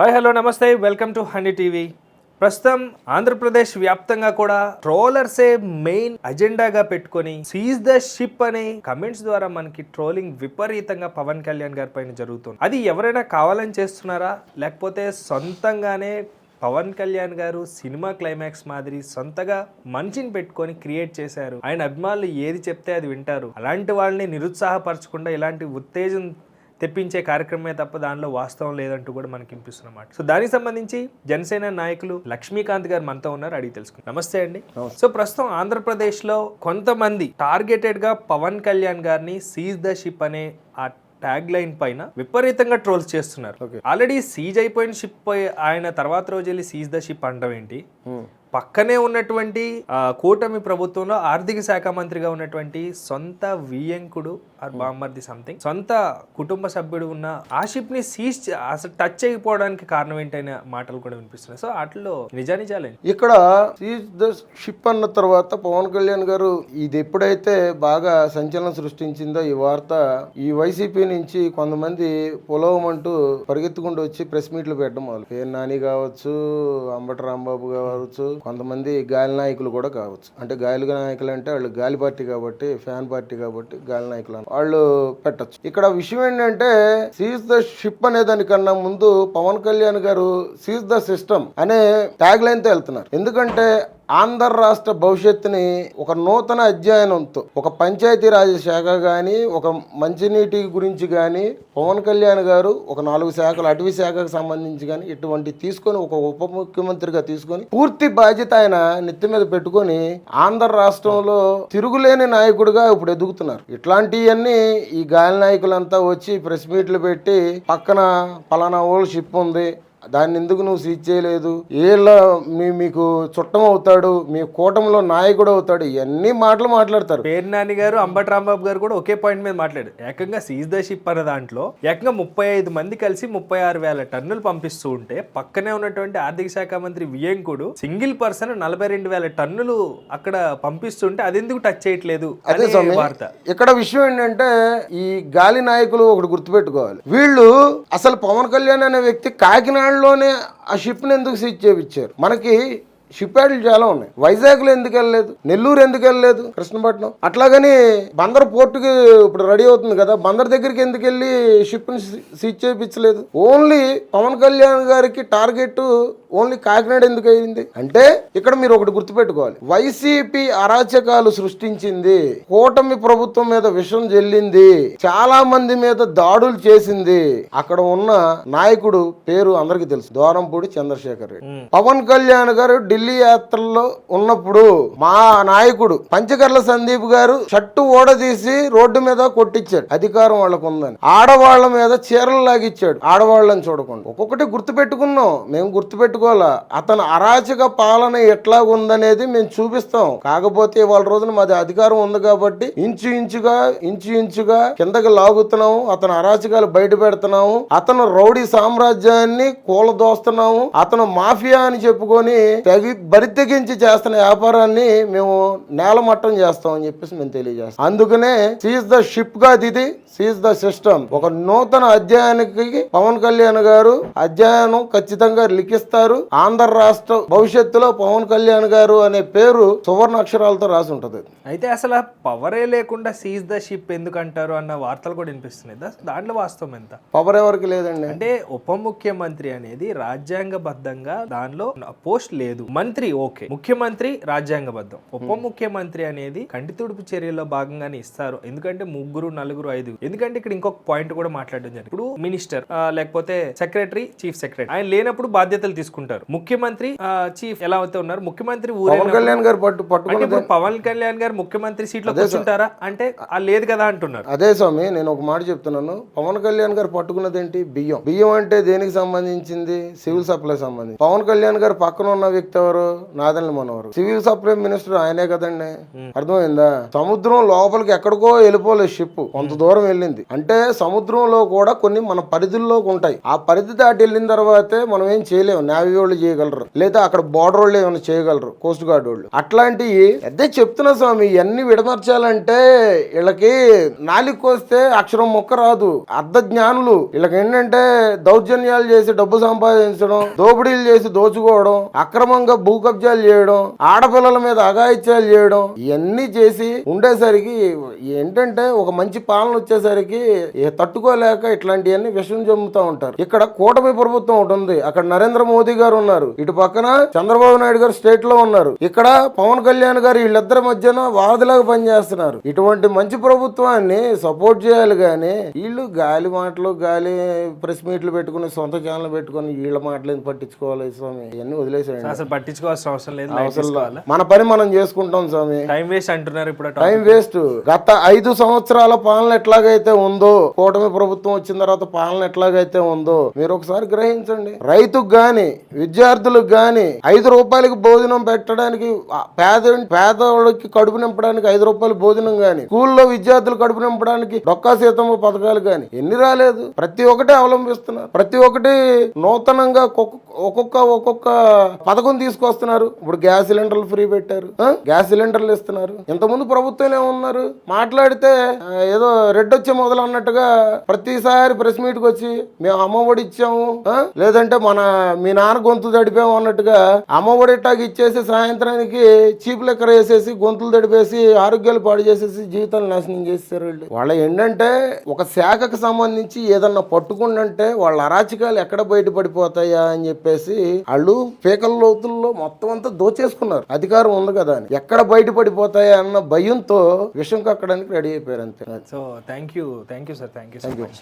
Hi hello namaste. Welcome to Honey TV. ప్రస్తుతం ఆంధ్రప్రదేశ్ వ్యాప్తంగా కూడా ట్రోలర్సే మెయిన్ అజెండాగా పెట్టుకొని సీజ్ ద షిప్ అనే కమెంట్స్ ద్వారా మనకి ట్రోలింగ్ విపరీతంగా పవన్ కళ్యాణ్ గారి పైన జరుగుతుంది. అది ఎవరైనా కావాలని చేస్తున్నారా? లేకపోతే సొంతంగానే పవన్ కళ్యాణ్ గారు సినిమా క్లైమాక్స్ మాదిరి సొంతగా మనిషిని పెట్టుకొని క్రియేట్ చేశారు. ఆయన అభిమానులు ఏది చెప్తే అది వింటారు. అలాంటి వాళ్ళని నిరుత్సాహపరచకుండా ఇలాంటి ఉత్తేజం తెప్పించే కార్యక్రమమే తప్ప దానిలో వాస్తవం లేదంటూ కూడా మనకి వినిపిస్తున్నమాట సో దానికి సంబంధించి జనసేన నాయకులు లక్ష్మీకాంత్ గారు మనతో ఉన్నారు అడిగి తెలుసుకుందాం. నమస్తే అండి. సో ప్రస్తుతం ఆంధ్రప్రదేశ్లో కొంతమంది టార్గెటెడ్గా పవన్ కళ్యాణ్ గారిని సీజ్ ద షిప్ అనే ఆ ట్యాగ్ లైన్ పైన విపరీతంగా ట్రోల్స్ చేస్తున్నారు. ఆల్రెడీ సీజ్ అయిపోయిన షిప్ ఆయన తర్వాత రోజు వెళ్ళి సీజ్ ద షిప్ అనడం ఏంటి? పక్కనే ఉన్నటువంటి కూటమి ప్రభుత్వంలో ఆర్థిక శాఖ మంత్రిగా ఉన్నటువంటి సొంత వియంకుడు ఆర్ బామ్మర్ది సంథింగ్. సొంత కుటుంబ సభ్యుడు ఉన్న ఆ షిప్ని సీజ్ అసలు టచ్ అయిపోవడానికి కారణం ఏంటనే మాటలు కూడా వినిపిస్తున్నాయి. సో వాటిలో నిజానిజాలేంటి? ఇక్కడ సీజ్ ద షిప్ అన్న తర్వాత పవన్ కళ్యాణ్ గారు ఇది ఎప్పుడైతే బాగా సంచలనం సృష్టించిందో ఈ వార్త ఈ వైసీపీ నుంచి కొంతమంది పొలవమంటూ పరిగెత్తుకుంటూ వచ్చి ప్రెస్ మీట్లు పెట్టడం మొదలు. పేరు నాని కావచ్చు అంబటి రాంబాబు కావచ్చు కొంతమంది గాలి నాయకులు కూడా కావచ్చు. అంటే గాలి నాయకులు అంటే వాళ్ళు గాలి పార్టీ కాబట్టి ఫ్యాన్ పార్టీ కాబట్టి గాలి నాయకులు వాళ్ళు పెట్టచ్చు. ఇక్కడ విషయం ఏంటంటే సీజ్ ద షిప్ అనే దానికన్నా ముందు Pawan Kalyan garu seize the system అనే ట్యాగ్ లైన్తో వెళ్తున్నారు. ఎందుకంటే ఆంధ్ర రాష్ట్ర భవిష్యత్తుని ఒక నూతన అధ్యయనంతో ఒక పంచాయతీరాజ్ శాఖ కానీ ఒక మంచినీటి గురించి కానీ పవన్ కళ్యాణ్ గారు ఒక నాలుగు శాఖలు అటవీ శాఖకు సంబంధించి కానీ ఇటువంటి తీసుకొని ఒక ఉప ముఖ్యమంత్రిగా తీసుకొని పూర్తి బాధ్యత ఆయన నెత్తి మీద పెట్టుకొని ఆంధ్ర రాష్ట్రంలో తిరుగులేని నాయకుడిగా ఇప్పుడు ఎదుగుతున్నారు. ఇట్లాంటివన్నీ ఈ గాలి నాయకులంతా వచ్చి ప్రెస్ మీట్లు పెట్టి పక్కన పలానా ఓల్డ్ షిప్ ఉంది దాన్ని ఎందుకు నువ్వు సీజ్ చేయలేదు? ఏళ్ళ మీ మీకు చుట్టం అవుతాడు మీ కూటమిలో నాయకుడు అవుతాడు ఇవన్నీ మాటలు మాట్లాడతారు. పేరు నాని గారు అంబటి రాంబాబు గారు కూడా ఒకే పాయింట్ మీద మాట్లాడారు. ఏకంగా సీజ్ ద షిప్ అనే దాంట్లో ఏకంగా ముప్పై ఐదు మంది కలిసి ముప్పై ఆరు వేల టన్నులు పంపిస్తూ ఉంటే పక్కనే ఉన్నటువంటి ఆర్థిక శాఖ మంత్రి వియంకుడు సింగిల్ పర్సన్ నలభై రెండు వేల టన్నులు అక్కడ పంపిస్తుంటే అది ఎందుకు టచ్ చేయట్లేదు అదే వార్త. ఇక్కడ విషయం ఏంటంటే ఈ గాలి నాయకులు ఒకటి గుర్తుపెట్టుకోవాలి. వీళ్ళు అసలు పవన్ కళ్యాణ్ అనే వ్యక్తి కాకినాడలోనే ఆ షిప్ని ఎందుకు సీజ్ చేయించారు మనకి షిప్ యార్డులు చాలా ఉన్నాయి. వైజాగ్లో ఎందుకు వెళ్ళలేదు? నెల్లూరు ఎందుకు వెళ్ళలేదు? కృష్ణపట్నం. అట్లాగని బందర్ పోర్టుకి ఇప్పుడు రెడీ అవుతుంది కదా బందర్ దగ్గరికి ఎందుకు వెళ్ళి షిప్ని సీజ్ చేయించలేదు? ఓన్లీ పవన్ కళ్యాణ్ గారికి టార్గెట్ ఓన్లీ కాకినాడ ఎందుకు అయింది? అంటే ఇక్కడ మీరు ఒకటి గుర్తుపెట్టుకోవాలి. వైసీపీ అరాచకాలు సృష్టించింది కూటమి ప్రభుత్వం మీద విషం జల్లింది చాలా మంది మీద దాడులు చేసింది. అక్కడ ఉన్న నాయకుడు పేరు అందరికీ తెలుసు. దోరంపూడి చంద్రశేఖర్ రెడ్డి. పవన్ కళ్యాణ్ గారు ఢిల్లీ యాత్రలో ఉన్నప్పుడు మా నాయకుడు పంచకర్ల సందీప్ గారు షట్టు ఓడదీసి రోడ్డు మీద కొట్టించాడు. అధికారం వాళ్ళకు ఉందని. ఆడవాళ్ళ మీద చీరలు లాగిచ్చాడు. ఆడవాళ్ళని చూడకుండా. ఒక్కొక్కటి గుర్తుపెట్టుకున్నాం మేము గుర్తుపెట్టుకోవాలా అతను అరాచక పాలన ఎట్లా ఉందనేది మేము చూపిస్తాం. కాకపోతే వాళ్ళ రోజున మాది అధికారం ఉంది కాబట్టి ఇంచు ఇంచుగా ఇంచు ఇంచుగా కిందకి లాగుతున్నాము. అతను అరాచకాలు బయట పెడుతున్నాము. అతను రౌడీ సామ్రాజ్యాన్ని కూలదోస్తున్నాము. అతను మాఫియా అని చెప్పుకొని తెగి బరితెగించి చేస్తున్న వ్యాపారాన్ని మేము నేలమట్టం చేస్తాం అని చెప్పేసి మేము తెలియజేస్తాం. అందుకనే సీజ్ ద షిప్గా ఇది సీజ్ ద సిస్టమ్ ఒక నూతన అధ్యాయానికి పవన్ కళ్యాణ్ గారు అధ్యయనం ఖచ్చితంగా లిఖిస్తారు. ఆంధ్ర రాష్ట్ర భవిష్యత్తులో పవన్ కళ్యాణ్ గారు అనే పేరు సువర్ణ అక్షరాలతో రాసి ఉంటది. అయితే అసలు పవరే లేకుండా సీజ్ ద షిప్ ఎందుకు అంటారు అన్న వార్తలు కూడా వినిపిస్తున్నాయి. దాంట్లో వాస్తవం ఎంత? పవర్ ఎవరికి లేదండి? అంటే ఉప ముఖ్యమంత్రి అనేది రాజ్యాంగబద్ధంగా దానిలో పోస్ట్ లేదు. మంత్రి ఓకే. ముఖ్యమంత్రి రాజ్యాంగబద్ధం. ఉప ముఖ్యమంత్రి అనేది కంటి తుడుపు చర్యల్లో భాగంగానే ఇస్తారు. ఎందుకంటే ముగ్గురు నలుగురు ఐదు ఎందుకంటే ఇక్కడ ఇంకొక పాయింట్ కూడా మాట్లాడడం జరిగింది. ఇప్పుడు మినిస్టర్ లేకపోతే సెక్రటరీ చీఫ్ సెక్రటరీ. ఆయన లేనప్పుడు బాధ్యతలు తీసుకుంటారు. ముఖ్యమంత్రి చీఫ్ ఎలా అయితే ఉన్నారు? ముఖ్యమంత్రి పవన్ కళ్యాణ్ గారు పట్టు ఇప్పుడు పవన్ కళ్యాణ్ గారు ముఖ్యమంత్రి సీట్లో కూర్చుంటారా? అంటే ఆ లేదు కదా అంటున్నారు. అదే స్వామి నేను ఒక మాట చెప్తున్నాను. పవన్ కళ్యాణ్ గారు పట్టుకున్నది ఏంటి బియ్యం. బియ్యం అంటే దేనికి సంబంధించింది? సివిల్ సప్లై సంబంధించి. పవన్ కళ్యాణ్ గారు పక్కన ఉన్న వ్యక్తి ఎవరు? ఎవరు Nadendla Manohar civil supply minister ఆయనే కదండి. అర్థమైందా? సముద్రం లోపలికి ఎక్కడికో వెళ్ళిపోలేదు షిప్ కొంత దూరం వెళ్ళింది. అంటే సముద్రంలో కూడా కొన్ని మన పరిధుల్లోకి ఉంటాయి. ఆ పరిధి దాటి వెళ్ళిన తర్వాతే మనం ఏం చేయలేము. నావీ వాళ్ళు చేయగలరు. లేదా అక్కడ బోర్డర్ వాళ్ళు ఏమైనా చేయగలరు. కోస్ట్ గార్డ్ వాళ్ళు. అట్లాంటివి అదే చెప్తున్నా స్వామి ఇవన్నీ విడమర్చాలంటే వీళ్ళకి నాలికి వస్తే అక్షరం మొక్క రాదు. అర్ధ జ్ఞానులు. వీళ్ళకి ఏంటంటే దౌర్జన్యాలు చేసి డబ్బు సంపాదించడం దోపిడీలు చేసి దోచుకోవడం అక్రమంగా భూ కబ్జాలు చేయడం ఆడపిల్లల మీద అఘాయిత్యాలు చేయడం ఇవన్నీ చేసి ఉండేసరికి ఏంటంటే ఒక మంచి పాలన వచ్చేసరికి తట్టుకోలేక ఇట్లాంటివన్నీ విషం జమ్ముతూ ఉంటారు. ఇక్కడ కూటమి ప్రభుత్వం ఒకటి ఉంది. అక్కడ నరేంద్ర మోదీ గారు ఉన్నారు. ఇటు పక్కన చంద్రబాబు నాయుడు గారు స్టేట్లో ఉన్నారు. ఇక్కడ పవన్ కళ్యాణ్ గారు వీళ్ళిద్దరి మధ్యన వాదులాగా పనిచేస్తున్నారు. ఇటువంటి మంచి ప్రభుత్వాన్ని సపోర్ట్ చేయాలి కానీ వీళ్ళు గాలి మాటలు గాలి ప్రెస్ మీట్లు పెట్టుకుని సొంత ఛానల్ పెట్టుకుని వీళ్ళ మాటలు పట్టించుకోవాలి స్వామి? ఇవన్నీ వదిలేసేయండి. అసలు పట్టించుకోవాల్సిన అవసరం లేదు మన పని మనం చేసుకుంటాం స్వామి. టైం వేస్ట్ అంటున్నారు ఇప్పుడు. టైం వేస్ట్ గత ఐదు సంవత్సరాల పాలన ఎట్లాగైతే ఉందో కూటమి ప్రభుత్వం వచ్చిన తర్వాత పాలన ఎట్లాగైతే ఉందో మీరు ఒకసారి గ్రహించండి. రైతుకు గాని విద్యార్థులకు గాని ఐదు రూపాయలకి భోజనం పెట్టడానికి పేద పేదవాళ్ళకి కడుపు నింపడానికి ఐదు రూపాయల భోజనం గాని స్కూల్లో విద్యార్థులు కడుపు నింపడానికి డొక్కా సీతమ్మ పథకాలు గాని ఎన్ని రాలేదు. ప్రతి ఒక్కటి అవలంబిస్తున్నారు. ప్రతి ఒక్కటి నూతనంగా ఒక్కొక్క- ఒక్కొక్క పథకం తీసుకొస్తున్నారు. ఇప్పుడు గ్యాస్ సిలిండర్లు ఫ్రీ పెట్టారు. గ్యాస్ సిలిండర్లు ఇస్తున్నారు. ఇంతకుముందు ప్రభుత్వం ఉన్నారు మాట్లాడితే ఏదో రెడ్ వచ్చే మొదలు అన్నట్టుగా ప్రతిసారి ప్రెస్ మీట్కి వచ్చి మేము అమ్మఒడి ఇచ్చాము. లేదంటే మన మీ నాన్న గొంతులు తడిపాము అన్నట్టుగా అమ్మఒడి ఇట్టాకి ఇచ్చేసి సాయంత్రానికి చీప్ లెక్కర వేసేసి గొంతులు తడిపేసి ఆరోగ్యాలు పాడు చేసేసి జీవితాలు నాశనం చేస్తారు వీళ్ళు. వాళ్ళ ఏంటంటే ఒక శాఖకు సంబంధించి ఏదన్నా పట్టుకుండంటే వాళ్ళ అరాచకాలు ఎక్కడ బయటపడిపోతాయా అని చెప్పేసి వాళ్ళు పీకల లోతుల్లో మొత్తం అంతా దోచేసుకున్నారు. అధికారం ఉంది కదా అని. ఎక్కడ బయటపడిపోతాయా అన్న భయంతో విషం కక్కడానికి రెడీ అయిపోయారు అంతే. So thank you thank you sir thank you so much